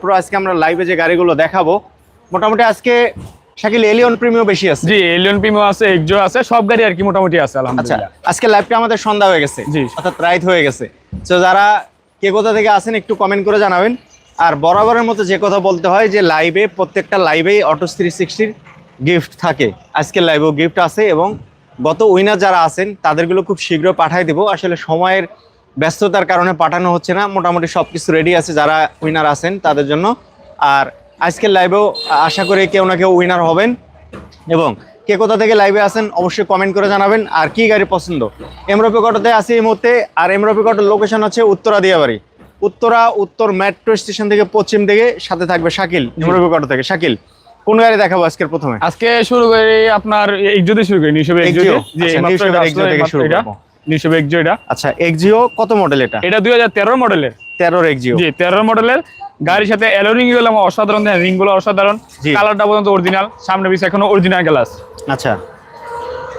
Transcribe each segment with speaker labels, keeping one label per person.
Speaker 1: পুরো আজকে আমরা লাইভে যে গাড়িগুলো দেখাবো মোটামুটি আজকে শাকিল এলিয়ন প্রিমিও বেশি আছে।
Speaker 2: জি এলিয়ন প্রিমিও আছে এক্সো আছে সব গাড়ি আর কি মোটামুটি আছে
Speaker 1: আচ্ছা
Speaker 2: আলহামদুলিল্লাহ।
Speaker 1: আজকে লাইভটা আমাদের সন্ধ্যা হয়ে গেছে
Speaker 2: জি।
Speaker 1: অর্থাৎ রাইত হয়ে গেছে। তো যারা কে কোথা থেকে আসেন একটু কমেন্ট করে জানাবেন। আর বরাবরের মতো যে কথা বলতে হয় যে লাইভে প্রত্যেকটা লাইভেই অটো থ্রি সিক্সটির গিফট থাকে। আজকের লাইভেও গিফট আছে এবং গত উইনার যারা আছেন তাদেরগুলো খুব শীঘ্র পাঠাই দেবো। আসলে সময়ের ব্যস্ততার কারণে পাঠানো হচ্ছে না। মোটামুটি সব কিছু রেডি আছে যারা উইনার আছেন তাদের জন্য। আর আজকের লাইভেও আশা করি কেউ না কেউ উইনার হবেন। এবং কে কোথা থেকে লাইভে আসেন অবশ্যই কমেন্ট করে জানাবেন। আর কি গাড়ি পছন্দ? এমরপি কটোতে আছি এই মুহূর্তে। আর এমরপি কটোর লোকেশন হচ্ছে উত্তরা দিয়াবাড়ি। উত্তরা উত্তর মেট্রো স্টেশন থেকে পশ্চিম থেকে সাথে থাকবে শাকিল এমরপি কটো থেকে। শাকিল কোন গাড়ি দেখাবো আজকের প্রথমে?
Speaker 2: আজকে শুরু করি আপনার দিয়ে শুরু করি নিশবে
Speaker 1: আচ্ছা, থেকে শুরু করব।
Speaker 2: নিশবে এক্সো এটা?
Speaker 1: আচ্ছা এক্সিও কত মডেল এটা?
Speaker 2: এটা দুই হাজার তেরো মডেলের
Speaker 1: তেরোর এক্সিও
Speaker 2: জি তেরো মডেলের গাড়ির সাথে এলোরিংগুলো আমার অসাধারণ রিংগুলো অসাধারণ। কালারটা পর্যন্ত অরিজিনাল সামনে পিছে এখনও অরিজিনাল গ্লাস
Speaker 1: আচ্ছা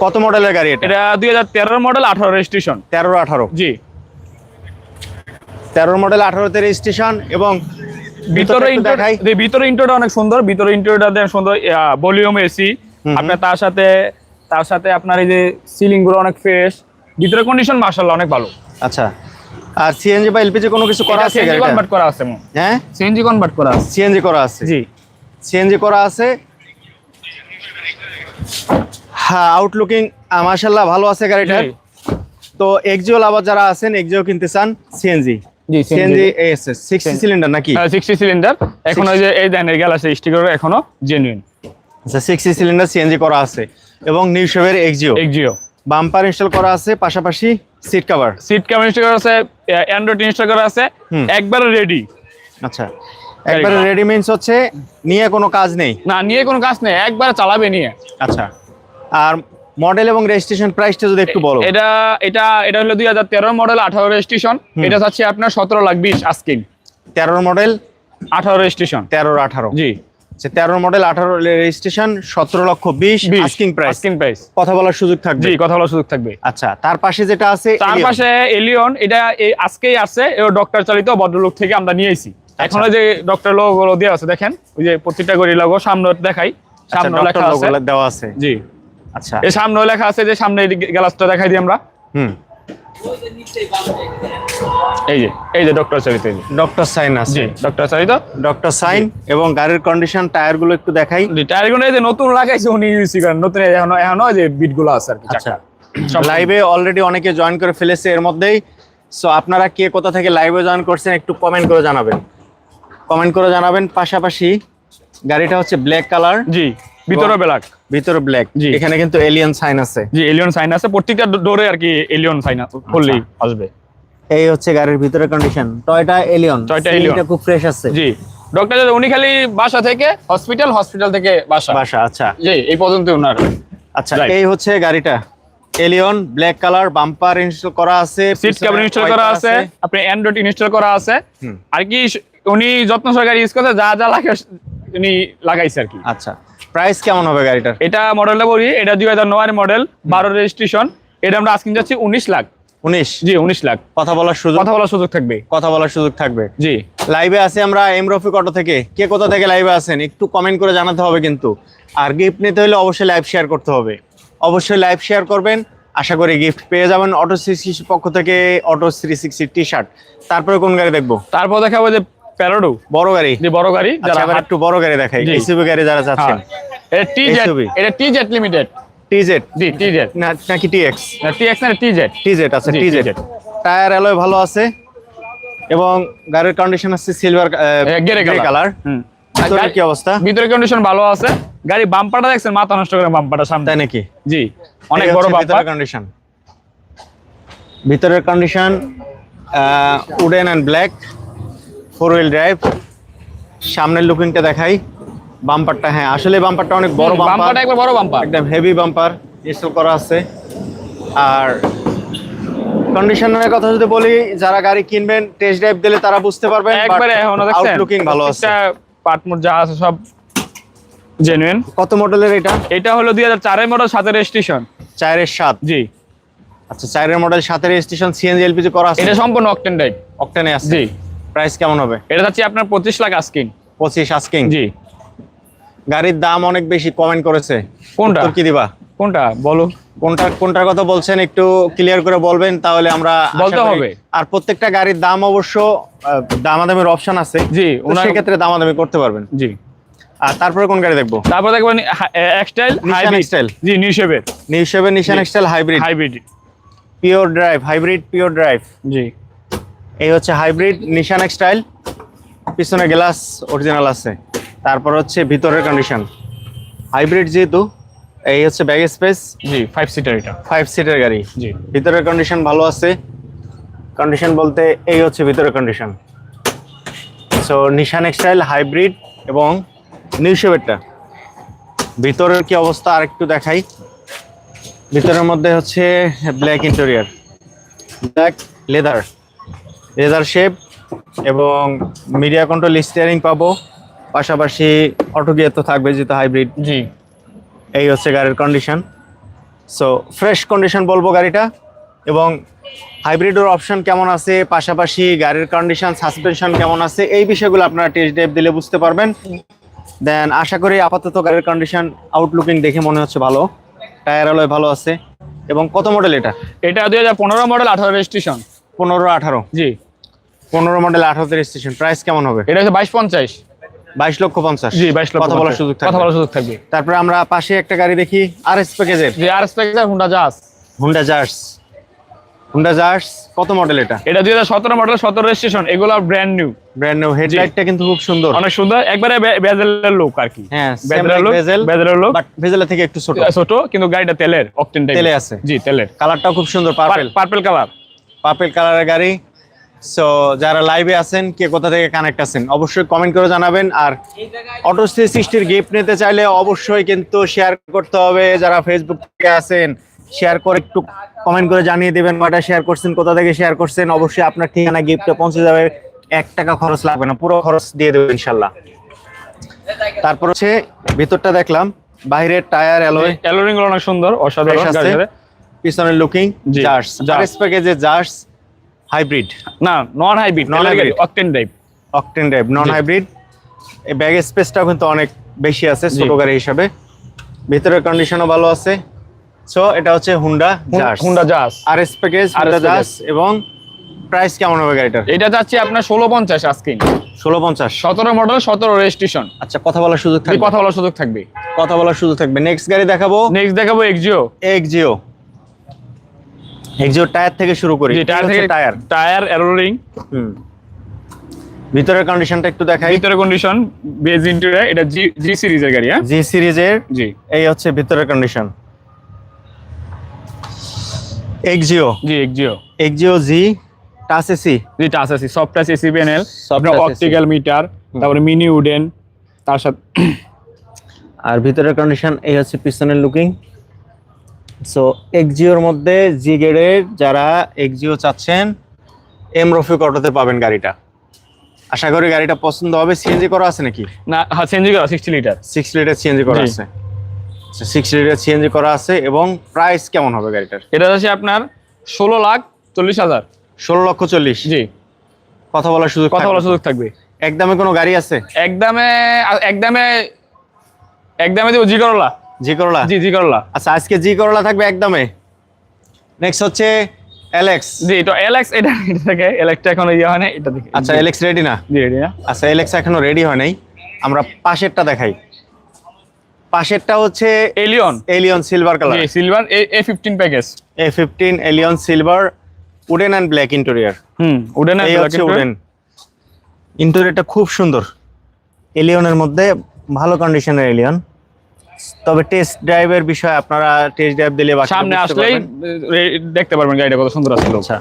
Speaker 1: কত মডেলের গাড়ি এটা?
Speaker 2: এটা দুই হাজার তেরো মডেল আঠারো রেজিস্ট্রেশন
Speaker 1: তেরো আঠারো।
Speaker 2: জি।
Speaker 1: তেরো মডেল আঠারোতে রেজিস্ট্রেশন এবং
Speaker 2: ভিতরে ইন্টার। ভিতরে ইন্টারটা অনেক সুন্দর ভিতরে ইন্টারটা দেন সুন্দর ভলিউম এসি। আপনার তার সাথে তার সাথে আপনার এই যে সিলিংগুলো অনেক ফ্রেশ ভিতরে কন্ডিশন মার্শাল্লাহ অনেক ভালো
Speaker 1: আচ্ছা আর সিএনজি বা এলপিজি কোনো কিছু করা আছে
Speaker 2: সিএনজি
Speaker 1: গাড়িটা
Speaker 2: কনভার্ট করা আছে
Speaker 1: হ্যাঁ
Speaker 2: সিএনজি কনভার্ট করা আছে
Speaker 1: সিএনজি করা আছে
Speaker 2: জি
Speaker 1: সিএনজি করা আছে হ্যাঁ আউটলুকিং মাশাল্লাহ ভালো আছে গাড়িটা তো এক্সিও লাভার যারা আছেন এক্সিও কিনতে চান সিএনজি
Speaker 2: জি
Speaker 1: সিএনজি এসএস সিক্স সিলিন্ডার নাকি
Speaker 2: সিক্সটি সিলিন্ডার এখন ওই যে এই দেন এই গ্যালাসি স্টিকার এখনও জেনুইন
Speaker 1: আচ্ছা সিক্স সিলিন্ডার সিএনজি করা আছে এবং নিউ শেভের এক্সিও
Speaker 2: এক্সিও
Speaker 1: বাম্পার ইনস্টল করা আছে পাশাপাশি seat cover
Speaker 2: seat camera install করা আছে অ্যান্ড্রয়েড ইনস্টল করা আছে। একবারে রেডি
Speaker 1: আচ্ছা। একবারে রেডি মিন্স হচ্ছে নিয়ে কোনো কাজ নেই।
Speaker 2: না নিয়ে কোনো কাজ নেই একবারে চালাবে নিয়ে।
Speaker 1: আচ্ছা। আর মডেল এবং রেজিস্ট্রেশন প্রাইসটা যদি একটু বলো।
Speaker 2: এটা এটা এটা হলো দুই হাজার তেরো মডেল আঠারো রেজিস্ট্রেশন এটা চাচ্ছি আপনার সতেরো লাখ বিশ আস্কিং।
Speaker 1: তেরোর মডেল
Speaker 2: আঠারো রেজিস্ট্রেশন
Speaker 1: তেরোর আঠারো।
Speaker 2: জি।
Speaker 1: আচ্ছা তেরো মডেল আঠারো রেজিস্ট্রেশন সতেরো লক্ষ বিশ আস্কিং প্রাইস
Speaker 2: আস্কিং প্রাইস
Speaker 1: কথা বলার সুযোগ থাকবে।
Speaker 2: জি কথা বলার সুযোগ থাকবে।
Speaker 1: আচ্ছা তার পাশে যেটা আছে
Speaker 2: তার পাশে এলিয়ন এটা এই আজকেই আসছে ডক্টর চালিত ভদ্রলোক থেকে আমরা নিয়েছি
Speaker 1: আচ্ছা।
Speaker 2: এখন যে ডক্টর লোগো গুলো দেওয়া আছে দেখেন ওই যে প্রত্যেকটা গড়ি লোগো সামনে দেখাই
Speaker 1: আচ্ছা
Speaker 2: সামনে লেখা আছে।
Speaker 1: দেওয়া আছে।
Speaker 2: জি।
Speaker 1: আচ্ছা।
Speaker 2: এই সামনে লেখা আছে যে সামনে গ্লাসটা দেখাই দিই আমরা।
Speaker 1: হুম।
Speaker 2: এই যে এই যে ডক্টর এই যে।
Speaker 1: ডক্টর সাইন আছে।
Speaker 2: জি ডক্টর চালিত
Speaker 1: ডক্টর সাইন এবং গাড়ির কন্ডিশন টায়ারগুলো একটু দেখাই।
Speaker 2: টায়ারগুলো এই যে নতুন লাগাইছে উনি ইউজ করেন। নতুন এখনও এখনও যে বিটগুলো আছে আর কি
Speaker 1: আচ্ছা। লাইভে অলরেডি অনেকে জয়েন করে ফেলেছে এর মধ্যেই। সো আপনারা কে কোথা থেকে লাইভে জয়েন করছেন একটু কমেন্ট করে জানাবেন। কমেন্ট করে জানাবেন। পাশাপাশি গাড়িটা হচ্ছে ব্ল্যাক কালার
Speaker 2: জি। ভিতরে ব্ল্যাক
Speaker 1: ভিতরে ব্ল্যাক
Speaker 2: জি।
Speaker 1: এখানে কিন্তু এলিয়ান সাইন আছে।
Speaker 2: জি এলিয়ন সাইন আছে। প্রত্যেকটা ডোরে আর কি এলিয়ন সাইন করলেই আসবে।
Speaker 1: এই হচ্ছে গাড়ির ভিতরে condition Toyota Allion
Speaker 2: Toyota Allion।
Speaker 1: খুব ফ্রেশ আছে।
Speaker 2: জি। ডক্টর উনি খালি বাসা থেকে হসপিটাল হসপিটাল থেকে বাসা।
Speaker 1: বাসা আচ্ছা।
Speaker 2: জি এই পর্যন্ত ওনার
Speaker 1: আচ্ছা এই হচ্ছে গাড়িটা। Allion black colour bumper install করা আছে
Speaker 2: সিট ক্যাবিন ইনস্টল করা আছে আপনি অ্যান্ড্রয়েড ইনস্টল করা আছে। আর কি উনি যত্ন সহকারে ইউজ করছে যা যা লাগে উনি লাগাইছে আর কি।
Speaker 1: আচ্ছা। প্রাইস কেমন হবে গাড়িটার?
Speaker 2: এটা মডেলটা বলি এটা দুই হাজার নয় মডেল বারো রেজিস্ট্রেশন এটা আমরা আজকে যাচ্ছি উনিশ লাখ।
Speaker 1: উনিশ?
Speaker 2: জি উনিশ লাখ।
Speaker 1: কথা বলার সুযোগ
Speaker 2: কথা বলার সুযোগ থাকবে।
Speaker 1: কথা বলার সুযোগ থাকবে।
Speaker 2: জি।
Speaker 1: লাইভে আছি আমরা এম রফিক অটো থেকে। কে কোথা থেকে লাইভে আছেন? একটু কমেন্ট করে জানাতে হবে কিন্তু। আর গিফট নিতে হলে অবশ্যই লাইভ শেয়ার করতে হবে। অবশ্যই লাইভ শেয়ার করবেন। আশা করি গিফট পেয়ে যাবেন অটো থ্রি সিক্সটির পক্ষ থেকে auto three sixty T shirt তারপরে কোন গাড়ি দেখব?
Speaker 2: তারপর দেখাবো যে প্যারাডো?
Speaker 1: বড় গাড়ি।
Speaker 2: যে বড় গাড়ি
Speaker 1: আচ্ছা
Speaker 2: যারা
Speaker 1: একটু বড় গাড়ি দেখাই। এসইবি গাড়ি যারা চাচ্ছেন।
Speaker 2: এটা টি জেড এটা টি জেড লিমিটেড
Speaker 1: টিজেড
Speaker 2: জি টি জেড
Speaker 1: নাকি টিএক্স
Speaker 2: টি এক্স না টি জেড
Speaker 1: আছে টিজেড টায়ার অ্যালয় ভালো আছে। এবং গাড়ির কন্ডিশন আছে সিলভার
Speaker 2: গেরে
Speaker 1: কালার
Speaker 2: হুম।
Speaker 1: কি অবস্থা?
Speaker 2: ভিতরে কন্ডিশন ভালো আছে। গাড়ি বাম্পারটা দেখছেন? মাথা নষ্ট করে বাম্পারটা সামনে।
Speaker 1: তাই নাকি?
Speaker 2: জি অনেক বড় বাম্পার
Speaker 1: ভিতরের কন্ডিশন ভিতরের condition wooden and black four wheel drive. সামনের লুকিংটা দেখাই। বাম্পারটা হ্যাঁ আসলে বাম্পারটা অনেক বড় বাম্পার।
Speaker 2: একবার বড় বাম্পার।
Speaker 1: একদম হেভি বাম্পার ইনস্টল করা আছে। আর কন্ডিশনের কথা যদি বলি যারা গাড়ি কিনবেন টেস্ট ড্রাইভ দিলে তারা বুঝতে পারবেন
Speaker 2: একবারে এখনও দেখছেন
Speaker 1: আউটলুকিং ভালো আছে।
Speaker 2: পাটমুট যা আছে সব জেনুইন
Speaker 1: কত মডেলের এটা?
Speaker 2: এটা হলো দুই হাজার চারের মডেল সাথে রেজিস্ট্রেশন
Speaker 1: চারের সাত?
Speaker 2: জি।
Speaker 1: আচ্ছা চারের মডেল সাতের স্টেশন সিএনজি এলপিজি করা আছে?
Speaker 2: এটা সম্পূর্ণ অকটেন টাইপ
Speaker 1: অকটেনে আছে।
Speaker 2: জি।
Speaker 1: প্রাইস কেমন হবে?
Speaker 2: এটা যাচ্ছে আপনার পঁচিশ লাখ আস্কিন
Speaker 1: পঁচিশ আস্কিং
Speaker 2: জি।
Speaker 1: গাড়ির দাম অনেক বেশি কমেন্ট করেছে।
Speaker 2: কোনটা?
Speaker 1: কি দিবা?
Speaker 2: কোনটা? বলো।
Speaker 1: কোনটা কোনটার কথা বলছেন একটু ক্লিয়ার করে বলবেন তাহলে আমরা
Speaker 2: বলতে হবে।
Speaker 1: আর প্রত্যেকটা গাড়ির দাম অবশ্য দামাদামির অপশন আছে।
Speaker 2: জি ওনার
Speaker 1: সেক্ষেত্রে দামাদামি করতে পারবেন।
Speaker 2: জি।
Speaker 1: আর তারপরে কোন গাড়ি দেখব?
Speaker 2: তারপর দেখবেন এক্সটাইল হাইব্রিড
Speaker 1: X-Style।
Speaker 2: জি নিউ শেপের
Speaker 1: new seven Nissan X-Trail hybrid
Speaker 2: hybrid
Speaker 1: pure drive hybrid pure drive
Speaker 2: জি।
Speaker 1: এই হচ্ছে হাইব্রিড নিশান এক্সটাইল পিছনে গ্লাস অরিজিনাল আছে। তারপর হচ্ছে ভিতরের কন্ডিশন হাইব্রিড যেহেতু এই হচ্ছে ব্যাগ স্পেস
Speaker 2: জি ফাইভ সিটার এটা।
Speaker 1: ফাইভ সিটার গাড়ি।
Speaker 2: জি।
Speaker 1: ভিতরের কন্ডিশন ভালো আছে। কন্ডিশন বলতে এই হচ্ছে ভিতরের condition so Nissan X-Trail hybrid এবং নিউ শেভেরটা ভিতরের কি অবস্থা আর একটু দেখাই। ভিতরের মধ্যে হচ্ছে black interior black leather leather shape এবং মিডিয়া কন্ট্রোল স্টিয়ারিং পাবো। পাশাপাশি অটো গিয়ার তো থাকবে যেহেতু হাইব্রিড
Speaker 2: জি।
Speaker 1: এই হচ্ছে গাড়ির কন্ডিশন সো ফ্রেশ কন্ডিশন বলব গাড়িটা। এবং হাইব্রিডের অপশন কেমন আছে? পাশাপাশি গাড়ির কন্ডিশন সাসপেনশন কেমন আছে? এই বিষয়গুলো আপনারা টেস্ট ড্রাইভ দিলে বুঝতে পারবেন। দেন আশা করি আপাতত গাড়ির কন্ডিশন আউটলুকিং দেখে মনে হচ্ছে ভালো। টায়ার আলোয় ভালো আছে। এবং কত মডেল এটা?
Speaker 2: এটা দুই হাজার পনেরো মডেল আঠারো রেজিস্ট্রেশন
Speaker 1: পনেরো আঠারো।
Speaker 2: জি।
Speaker 1: পনেরো মডেল আঠারো রেজিস্ট্রেশন প্রাইস কেমন হবে?
Speaker 2: এটা হচ্ছে বাইশ পঞ্চাশ।
Speaker 1: বাইশ লক্ষ পঞ্চাশ।
Speaker 2: জি বাইশ লক্ষ
Speaker 1: কথা বলার
Speaker 2: 50
Speaker 1: সুযোগ
Speaker 2: কথা বলার সুযোগ থাকবে।
Speaker 1: তারপরে আমরা পাশে একটা গাড়ি দেখি আর এস প্যাকেজের
Speaker 2: জি আর স্পেক্টার হুন্ডা জাস
Speaker 1: হুন্ডা জার্স হুন্ডা জার্স কত মডেল এটা?
Speaker 2: এটা দুই হাজার সতেরো মডেল সতেরো রেজিস্ট্রেশন এগুলো ব্র্যান্ড নিউ
Speaker 1: ব্র্যান্ড নিউ হেডলাইটটা কিন্তু খুব সুন্দর।
Speaker 2: অনেক সুন্দর একবারে বেজেলের লোক আর কি।
Speaker 1: হ্যাঁ
Speaker 2: বেজেলের লোক বেজেলের লোক
Speaker 1: বাট ভেজেলের থেকে একটু ছোট।
Speaker 2: ছোট কিন্তু গাড়িটা তেলের অকটেন
Speaker 1: তেলে আছে।
Speaker 2: জি তেলের।
Speaker 1: কালারটাও খুব সুন্দর পার্পেল
Speaker 2: পার্পল কালার
Speaker 1: পার্পেল কালারের গাড়ি। সো যারা লাইভে আছেন কে কোথা থেকে কানেক্ট আছেন অবশ্যই কমেন্ট করে জানাবেন। আর অটো থ্রি সিক্সটির গিফট নিতে চাইলে অবশ্যই কিন্তু শেয়ার করতে হবে। যারা ফেসবুক থেকে আছেন শেয়ার করে একটু কমেন্ট করে জানিয়ে দেবেন কয়টা শেয়ার করছেন কোথা থেকে শেয়ার করছেন। অবশ্যই আপনার ঠিকানা গিফটে পৌঁছে যাবে। এক টাকা খরচ লাগবে না পুরো খরচ দিয়ে দেবে ইনশাল্লাহ। তারপর হচ্ছে ভিতরটা দেখলাম বাইরের টায়ার
Speaker 2: অ্যালয়গুলো অনেক সুন্দর অসাধারণ
Speaker 1: পিছনের লুকিং জার্স। জার্স প্যাকেজে জার্স হাইব্রিড
Speaker 2: না non hybrid
Speaker 1: non hybrid।
Speaker 2: Octane type
Speaker 1: octane drive non hybrid এই ব্যাগ স্পেসটাও কিন্তু অনেক বেশি আছে। ছোট গাড়ি হিসাবে। ভিতরের কন্ডিশনও ভালো আছে। সো এটা হচ্ছে হুন্ডা জার্স
Speaker 2: হুন্ডা জাস
Speaker 1: আর এস প্যাকেজ হুন্ডা জার্স এবং প্রাইস কেমন হবে গাড়িটার?
Speaker 2: এটা যাচ্ছে আপনার ষোলো পঞ্চাশ আজকে।
Speaker 1: ষোলো পঞ্চাশ।
Speaker 2: সতেরো মডেল সতেরো রেজিস্ট্রেশন
Speaker 1: আচ্ছা কথা বলার সুযোগ থাকবে।
Speaker 2: কথা বলার সুযোগ থাকবে।
Speaker 1: কথা বলার সুযোগ থাকবে। নেক্সট গাড়ি দেখাবো।
Speaker 2: নেক্সট দেখাবো এক্সিও
Speaker 1: এক্সিও এক্সিও টায়ার থেকে শুরু করি
Speaker 2: টায়ার থেকে
Speaker 1: টায়ার।
Speaker 2: টায়ার এলোরিং
Speaker 1: হুম। ভিতরের কন্ডিশনটা একটু দেখাই।
Speaker 2: ভিতরে কন্ডিশন বেজ ইন্টেরিয়র এটা জি জি সিরিজের গাড়ি হ্যাঁ?
Speaker 1: জি সিরিজের
Speaker 2: জি।
Speaker 1: এই হচ্ছে ভিতরের condition Axio
Speaker 2: G Axio
Speaker 1: Axio G touch AC
Speaker 2: G touch আছে সফট টাচ এসি প্যানেল আপনার অপটিক্যাল মিটার তারপরে মিনি উডেন তার সাথে
Speaker 1: আর ভিতরের কন্ডিশন এই হচ্ছে পিছনের লুকিং সো এক্সিওর মধ্যে জি গ্রেডের যারা এক্সিও চাচ্ছেন এম রফিক অটোতে পাবেন গাড়িটা। আশা করি গাড়িটা পছন্দ হবে। সিএনজি করা আছে নাকি?
Speaker 2: না হ্যাঁ চেঞ্জ করা sixty litre
Speaker 1: six litre CNG করা। আছে। সিক্স লিটার সিএনজি করা আছে এবং প্রাইস কেমন হবে গাড়িটার?
Speaker 2: এটা আছে আপনার ষোলো লাখ চল্লিশ হাজার।
Speaker 1: ষোলো লক্ষ চল্লিশ।
Speaker 2: জি।
Speaker 1: কথা বলার সুযোগ
Speaker 2: কথা বলার সুযোগ থাকবে।
Speaker 1: একদমে কোনো গাড়ি আছে?
Speaker 2: একদমে একদমে একদমে দেবো জি করলা
Speaker 1: জি করলা?
Speaker 2: জি জি করলা।
Speaker 1: আচ্ছা আজকে জি করলা থাকবে একদমে। নেক্সট হচ্ছে এলেক্স
Speaker 2: জি এটা এলএক্স এটা থেকে এলএক্সটা এখন ইয়ে হয় না এটা থেকে
Speaker 1: আচ্ছা এলেক্স রেডি না?
Speaker 2: জি রেডি না।
Speaker 1: আচ্ছা এলেক্স এখনও রেডি হয় নাই। আমরা পাশেরটা দেখাই। পাশেরটা হচ্ছে
Speaker 2: Allion
Speaker 1: Allion silver colour
Speaker 2: G silver A fifteen package
Speaker 1: A fifteen Allion silver wooden and black interior
Speaker 2: hmm wooden
Speaker 1: এই হচ্ছে উডেন ইন্টেরিয়রটা খুব সুন্দর। এলিয়নের মধ্যে ভালো কন্ডিশনের এলিয়ন তবে টেস্ট ড্রাইভের বিষয়ে আপনারা টেস্ট ড্রাইভ দিলে
Speaker 2: সামনে আসলেই দেখতে পারবেন গাড়িটা কত সুন্দর আছে
Speaker 1: আচ্ছা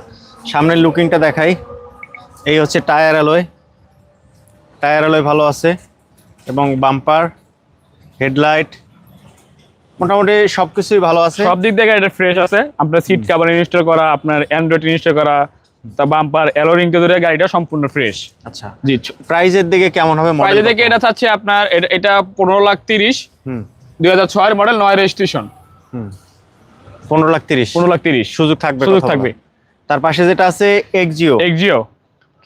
Speaker 1: সামনের লুকিংটা দেখাই। এই হচ্ছে টায়ার অ্যালয় টায়ার অ্যালয় ভালো আছে এবং বাম্পার হেডলাইট মোটামুটি সবকিছুই ভালো আছে।
Speaker 2: সব দিক থেকে এটা ফ্রেশ আছে। আপনার সিট কাভার ইনস্টল করা আপনার অ্যান্ড্রয়েড ইনস্টল করা তা বাম্পার কে ধরে গাড়িটা সম্পূর্ণ ফ্রেশ
Speaker 1: আচ্ছা।
Speaker 2: জি।
Speaker 1: প্রাইজের দিকে কেমন হবে মডেল
Speaker 2: থেকে এটা থাকছে আপনার এটা- এটা পনেরো লাখ তিরিশ।
Speaker 1: হুম।
Speaker 2: দুই হাজার ছয়ের মডেল নয় রেজিস্ট্রেশন
Speaker 1: হুম। পনেরো লাখ তিরিশ।
Speaker 2: পনেরো লাখ তিরিশ।
Speaker 1: সুযোগ থাকবে
Speaker 2: সুযোগ থাকবে।
Speaker 1: তার পাশে যেটা আছে এক্সিও
Speaker 2: এক্সিও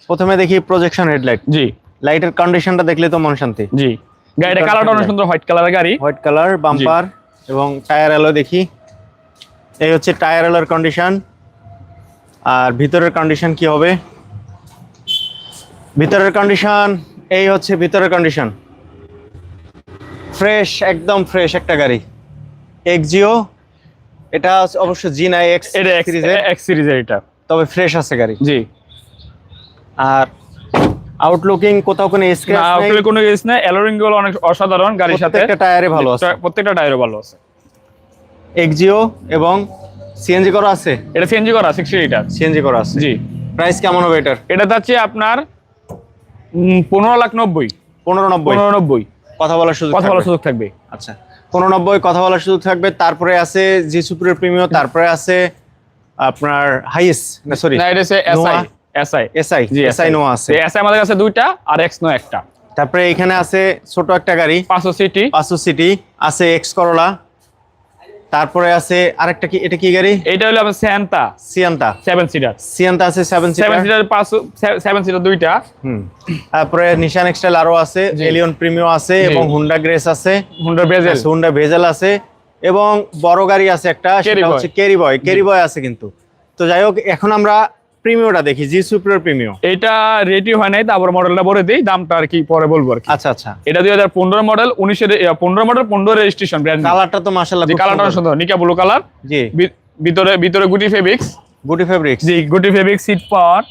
Speaker 1: প্রথমে দেখি প্রজেকশন হেডলাইট
Speaker 2: জি।
Speaker 1: লাইটের কন্ডিশনটা দেখলে তো মন শান্তি।
Speaker 2: জি। গাড়িটা কালারটা অনেক
Speaker 1: সুন্দর।
Speaker 2: সুন্দর হোয়াইট কালারের গাড়ি।
Speaker 1: হোয়াইট কালার বাম্পার এবং টায়ার এলো দেখি। এই হচ্ছে টায়ার এলোর কন্ডিশন আর ভিতরের কন্ডিশন কি হবে? ভিতরের কন্ডিশন এই হচ্ছে ভিতরের কন্ডিশন ফ্রেশ একদম ফ্রেশ একটা গাড়ি। এক্সিও এটা অবশ্য জি নাই এক্স
Speaker 2: এটা
Speaker 1: সিরিজের
Speaker 2: এক্স সিরিজের এটা।
Speaker 1: তবে ফ্রেশ আছে গাড়ি।
Speaker 2: জি।
Speaker 1: আর আউটলুকিং কোথাও কোনো
Speaker 2: না
Speaker 1: স্ক্র্যাচ
Speaker 2: আসলে কোনো কেস না অ্যালোরিংগুলো অনেক অসাধারণ গাড়ির সাথে।
Speaker 1: প্রত্যেকটা টায়ারে ভালো আছে।
Speaker 2: প্রত্যেকটা টায়ারও ভালো আছে।
Speaker 1: এক্সিও এবং সিএনজি করা আছে?
Speaker 2: এটা সিএনজি করা সিক্সটি লিটার
Speaker 1: সিএনজি করা আছে।
Speaker 2: জি।
Speaker 1: প্রাইস কেমন হবে এটার?
Speaker 2: এটা যাচ্ছে আপনার পনেরো লাখ নব্বই।
Speaker 1: পনেরো নব্বই।
Speaker 2: পনেরো নব্বই।
Speaker 1: কথা বলার সুযোগ
Speaker 2: কথা বলার সুযোগ থাকবে।
Speaker 1: আচ্ছা পনেরো নব্বই কথা বলার সুযোগ থাকবে। তারপরে আছে জি সুপ্রিয় প্রিমিয়াম তারপরে আছে আপনার হাইয়েস্ট না সরি
Speaker 2: না এটা হচ্ছে এসআই। এসআই।
Speaker 1: এসআই
Speaker 2: জি
Speaker 1: এসআই নোয়া আছে।
Speaker 2: এসআই আমাদের কাছে দুইটা আর এক্স নো একটা।
Speaker 1: তারপরে এখানে আছে ছোট একটা গাড়ি
Speaker 2: পাঁচশো সিটি।
Speaker 1: পাঁচশো সিটি আছে এক্স করলা তারপরে আছে আরেকটা কি এটা কি গাড়ি?
Speaker 2: এটা হলো আমাদের Sienta
Speaker 1: Sienta
Speaker 2: seven seater
Speaker 1: Sienta আছে সেভেন
Speaker 2: সেভেন
Speaker 1: সিটার
Speaker 2: সিটার পাঁচ সেভেন সিটার দুইটা।
Speaker 1: হুম। তারপরে নিশান এক্সটাইল আরও আছে এলিয়ন প্রিমিও আছে এবং হুন্ডা গ্রেস আছে।
Speaker 2: হুন্ডা ভেজেল
Speaker 1: হুন্ডা ভেজেল আছে এবং বড় গাড়ি আছে একটা সেটা হচ্ছে ক্যারি বয় ক্যারি বয় আছে কিন্তু। তো যাই হোক এখন আমরা প্রিমিয়মটা দেখি জি সুপার প্রিমিয়াম
Speaker 2: এটা রেডি হয় নাই তারপর মডেলটা বলে দিই দামটা আর কি পরে বলব আর কি।
Speaker 1: আচ্ছা আচ্ছা।
Speaker 2: এটা দুই হাজার পনেরো মডেল উনিশের পনেরো মডেল পনেরো রেজিস্ট্রেশন ব্র্যান্ড
Speaker 1: কালারটা তো মাশাআল্লাহ
Speaker 2: কালারটা
Speaker 1: সুন্দর।
Speaker 2: নিকা ব্লু কালার
Speaker 1: জি।
Speaker 2: ভিতরে ভিতরে গুটি ফেব্রিক্স
Speaker 1: গুটি ফেব্রিক্স
Speaker 2: জি গুটি ফেব্রিক সিট পাওয়ার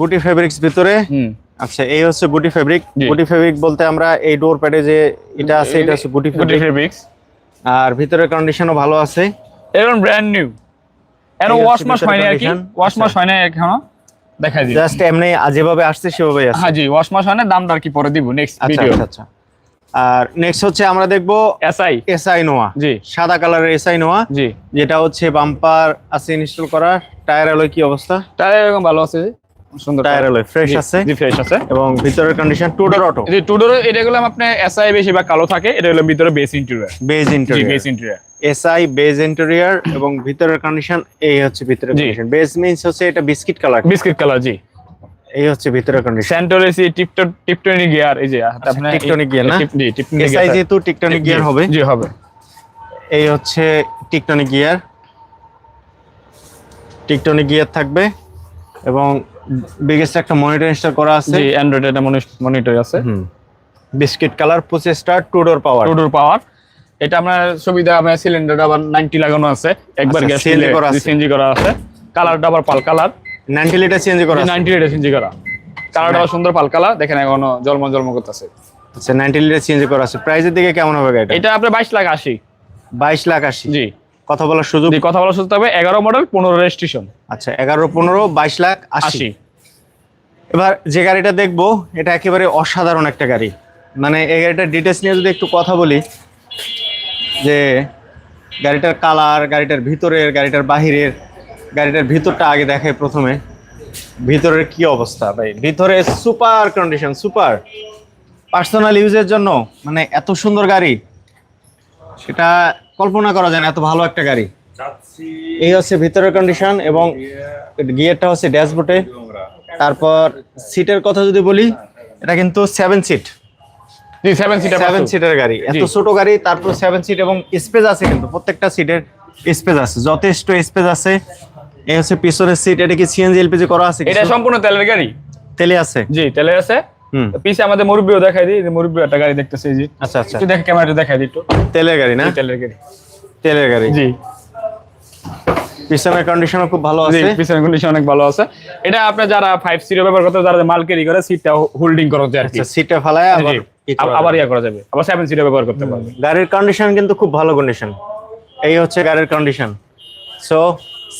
Speaker 1: গুটি ফেব্রিক্স ভিতরে।
Speaker 2: হুম।
Speaker 1: আচ্ছা এই হচ্ছে গুটি ফেব্রিক গুটি ফেব্রিক বলতে আমরা এই ডোর প্যাডে যে এটা আছে এটা হচ্ছে গুটি
Speaker 2: গুটি
Speaker 1: ফেব্রিক
Speaker 2: ফেব্রিক্স
Speaker 1: আর ভিতরের কন্ডিশনও ভালো আছে।
Speaker 2: এখন ব্র্যান্ড নিউ এখন ওয়াশ মাস হয়নি আর কি ওয়াশ মাস। হয় না এখনও দেখা দিই
Speaker 1: জাস্ট এমনি যেভাবে আসছে সেভাবেই আছে
Speaker 2: হ্যাঁ জি ওয়াশ মাস হয় না দামটা আর কি পরে দিব নেক্সট ভিডিও
Speaker 1: আচ্ছা আচ্ছা আর নেক্সট হচ্ছে আমরা দেখব
Speaker 2: এসআই
Speaker 1: এসআই নোয়া
Speaker 2: জি
Speaker 1: সাদা কালারের এসআই নোয়া
Speaker 2: জি
Speaker 1: যেটা হচ্ছে বাম্পার আছে ইনস্টল করা টায়ার আলো কি অবস্থা
Speaker 2: টায়ার এরকম ভালো আছে। সুন্দর
Speaker 1: টায়ার অ্যালয় ফ্রেশ আছে।
Speaker 2: জি ফ্রেশ আছে।
Speaker 1: এবং ভিতরের condition two door auto
Speaker 2: two door এটা এসআই বেশিরভাগ কালো থাকে এটা হলো ভিতরে বেস ইন্টেরিয়র জি
Speaker 1: interior
Speaker 2: beige interior
Speaker 1: SI beige interior এবং ভিতরের কন্ডিশন এই হচ্ছে ভিতরের কন্ডিশন বেজ মিন্স হচ্ছে এটা বিস্কিট কালার
Speaker 2: বিস্কিট কালার জি।
Speaker 1: এই হচ্ছে ভিতরের কন্ডিশন
Speaker 2: টিপটো টিপটনিক গিয়ার এই যে আপনার
Speaker 1: টিপটনিক gear না?
Speaker 2: জি টিপটনিক
Speaker 1: এসআই যেহেতু টিকটনিক গিয়ার হবে।
Speaker 2: জি হবে।
Speaker 1: এই হচ্ছে টিকটনিক গিয়ার টিকটনিক গিয়ার থাকবে এবং বিগেস্ট একটা মনিটর ইনস্টল করা আছে।
Speaker 2: জি অ্যান্ড্রয়েড এটা মনিটর আছে।
Speaker 1: হুম। বিস্কিট কালার পঁচিশ star two door power
Speaker 2: two door power এটা আপনার সুবিধা আপনার সিলিন্ডার আবার 90 লাগানো আছে। একবার
Speaker 1: আচ্ছা,
Speaker 2: গ্যাস দিলে
Speaker 1: করা আছে।
Speaker 2: সিএনজি করা আছে। কালারটা আবার pearl colour
Speaker 1: ninety litre change করা আছে।
Speaker 2: 90 লিটার সিএনজি করা। কালারটা সুন্দর পাল কালার দেখেন এখনও জলম জলম করতেছে।
Speaker 1: আচ্ছা নাইনটি লিটার চেঞ্জ করা আছে। প্রাইসের দিকে কেমন হবে গাড়িটা?
Speaker 2: এটা আপনার 22 লাখ 80
Speaker 1: বাইশ লাখ আশি।
Speaker 2: জি।
Speaker 1: কথা বলার সুযোগ?
Speaker 2: কথা বলার সুযোগ হবে 11 মডেল 15 রেজিস্ট্রেশন
Speaker 1: আচ্ছা এগারো পনেরো বাইশ লাখ আশি।
Speaker 2: 80
Speaker 1: এবার যে গাড়িটা দেখব এটা একেবারে অসাধারণ একটা গাড়ি। মানে এই গাড়িটার ডিটেলস নিয়ে যদি একটু কথা বলি যে গাড়িটার কালার গাড়িটার ভিতরের গাড়িটার বাহিরের গাড়িটার ভিতরটা আগে দেখাই প্রথমে। ভিতরের কি অবস্থা ভাই? ভিতরে সুপার কন্ডিশন সুপার পার্সোনাল ইউজের জন্য মানে এত সুন্দর গাড়ি। সেটা কল্পনা করা যায় না এত ভালো একটা গাড়ি। এই হচ্ছে ভিতরের কন্ডিশন এবং গিয়ারটা হচ্ছে ড্যাশবোর্ডে তারপর সিটের কথা যদি বলি এটা কিন্তু সেভেন সিট
Speaker 2: জি 7 সিটার
Speaker 1: সেভেন সিটের গাড়ি। এত। ছোট গাড়ি তারপর সেভেন সিট এবং স্পেস আছে কিন্তু প্রত্যেকটা সিটের স্পেস আছে। যথেষ্ট স্পেস আছে। এই হচ্ছে পিছনের সিট এটা কি সিএনজি এলপিজি করা আছে
Speaker 2: এটা সম্পূর্ণ তেলের গাড়ি?
Speaker 1: তেলে আছে।
Speaker 2: জি তেলে আছে। পিছে আমাদের মুরব্বিও দেখাই দিই মুরব্বি একটা গাড়ি দেখতেছে যে।
Speaker 1: আচ্ছা আচ্ছা।
Speaker 2: একটু দেখে ক্যামেরাটা দেখাই দিই একটু।
Speaker 1: তেলের গাড়ি না?
Speaker 2: তেলের গাড়ি।
Speaker 1: তেলের গাড়ি।
Speaker 2: জি।
Speaker 1: পিছনের কন্ডিশনও খুব ভালো আছে।
Speaker 2: পিছনের কন্ডিশন অনেক ভালো আছে। এটা আপনি যারা ফাইভ সিরো ব্যবহার করতে যারা মাল ক্যারি করে সিটটা হোল্ডিং করা যায়
Speaker 1: আচ্ছা সিটে ফালায় আবার
Speaker 2: জি। আবার ইয়া করা যাবে। আবার সেভেন সিরো ব্যবহার করতে পারবে।
Speaker 1: গাড়ির কন্ডিশন কিন্তু খুব ভালো কন্ডিশন এই হচ্ছে গাড়ির কন্ডিশন সো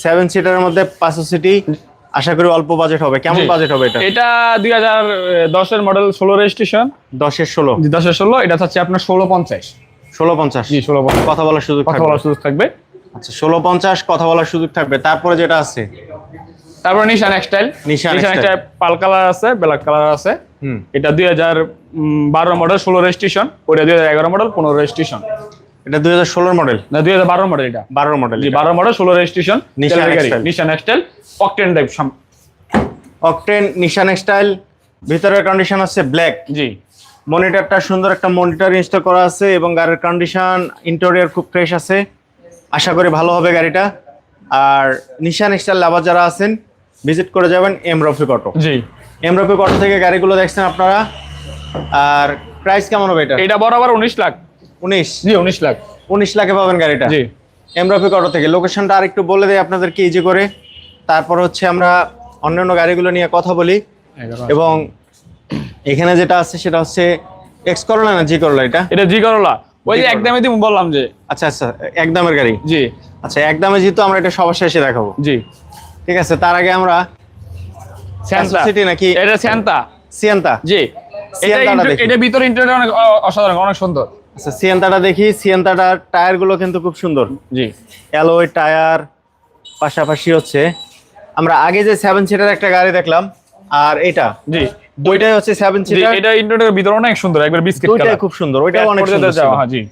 Speaker 1: সেভেন সিটারের মধ্যে পাঁচশো সিটি আশা করি অল্প বাজেট হবে। কেমন বাজেট হবে এটা?
Speaker 2: এটা দুই হাজার দশের মডেল ষোলো রেজিস্ট্রেশন
Speaker 1: দশের ষোলো।
Speaker 2: দশের ষোলো এটা হচ্ছে আপনার ষোলো পঞ্চাশ।
Speaker 1: ষোলো পঞ্চাশ।
Speaker 2: জি ষোলো
Speaker 1: কথা বলার সুযোগ
Speaker 2: কথা বলার সুযোগ থাকবে।
Speaker 1: আচ্ছা ষোলো পঞ্চাশ কথা বলার সুযোগ থাকবে। তারপরে যেটা আছে?
Speaker 2: তারপর Nissan X-Trail
Speaker 1: Nissan.
Speaker 2: X-Trail pearl colour আছে ব্ল্যাক কালার আছে।
Speaker 1: হুম।
Speaker 2: এটা দুই হাজার বারো মডেল ষোলো রেজিস্ট্রেশন ওটা দুই হাজার এগারো মডেল পনেরো রেজিস্ট্রেশন
Speaker 1: এটা দুই হাজার ষোলোর মডেল
Speaker 2: না দুই হাজার বারো মডেল এটা।
Speaker 1: বারো মডেল
Speaker 2: জি বারো মডেল ষোলো রেজিস্ট্রেশন
Speaker 1: Nissan
Speaker 2: গাড়ি Nissan X-Trail octane type
Speaker 1: octane Nissan style ভিতরের কন্ডিশন আছে ব্ল্যাক
Speaker 2: জি।
Speaker 1: মনিটরটা সুন্দর একটা মনিটর ইনস্টল করা আছে এবং গাড়ির কন্ডিশন ইন্টেরিয়র খুব ফ্রেশ আছে। আশা করি ভালো হবে গাড়িটা। আর নিশান স্টাইল লাভার যারা আছেন ভিজিট করে যাবেন এম রফিক অটো
Speaker 2: জি।
Speaker 1: এম রফিক অটো থেকে গাড়িগুলো দেখছেন আপনারা। আর প্রাইস কেমন হবে এটা?
Speaker 2: এটা বরাবর উনিশ লাখ।
Speaker 1: উনিশ।
Speaker 2: জি উনিশ লাখ।
Speaker 1: উনিশ লাখে পাবেন গাড়িটা।
Speaker 2: জি।
Speaker 1: এম রফিক অটো থেকে। লোকেশনটা আর একটু বলে দেয় আপনাদেরকে ইজি করে। তারপর হচ্ছে আমরা অন্যান্য গাড়িগুলো নিয়ে কথা বলি। এবং এখানে যেটা আছে সেটা হচ্ছে এক্স করলা না জি করলা এটা?
Speaker 2: এটা জি করলা ওই যে একদমই তুমি বললাম যে।
Speaker 1: আচ্ছা আচ্ছা একদমের গাড়ি।
Speaker 2: জি।
Speaker 1: আচ্ছা একদমে যেহেতু আমরা এটা সবার শেষে দেখাবো।
Speaker 2: জি।
Speaker 1: ঠিক আছে তার আগে আমরা City নাকি?
Speaker 2: এটা স্যান্তা
Speaker 1: সিয়ান্তা
Speaker 2: জি। এটা ভিতরে ইন্টারনেট অনেক অসাধারণ অনেক সুন্দর।
Speaker 1: আচ্ছা সিয়ান্তাটা দেখি। সিয়ান্তাটার টায়ারগুলো কিন্তু খুব সুন্দর।
Speaker 2: জি।
Speaker 1: অ্যালয় টায়ার পাশাপাশি হচ্ছে আমরা আগে যে সেভেন সিটার একটা গাড়ি দেখলাম আর এটা
Speaker 2: জি।
Speaker 1: দুইটাই হচ্ছে সেভেন সিটার
Speaker 2: এটা ইন্টারনেটের ভিতরে অনেক সুন্দর একবার বিস্কিট
Speaker 1: দুইটাই
Speaker 2: কালার
Speaker 1: খুব সুন্দর ওইটাও অনেক সুন্দর
Speaker 2: হ্যাঁ জি।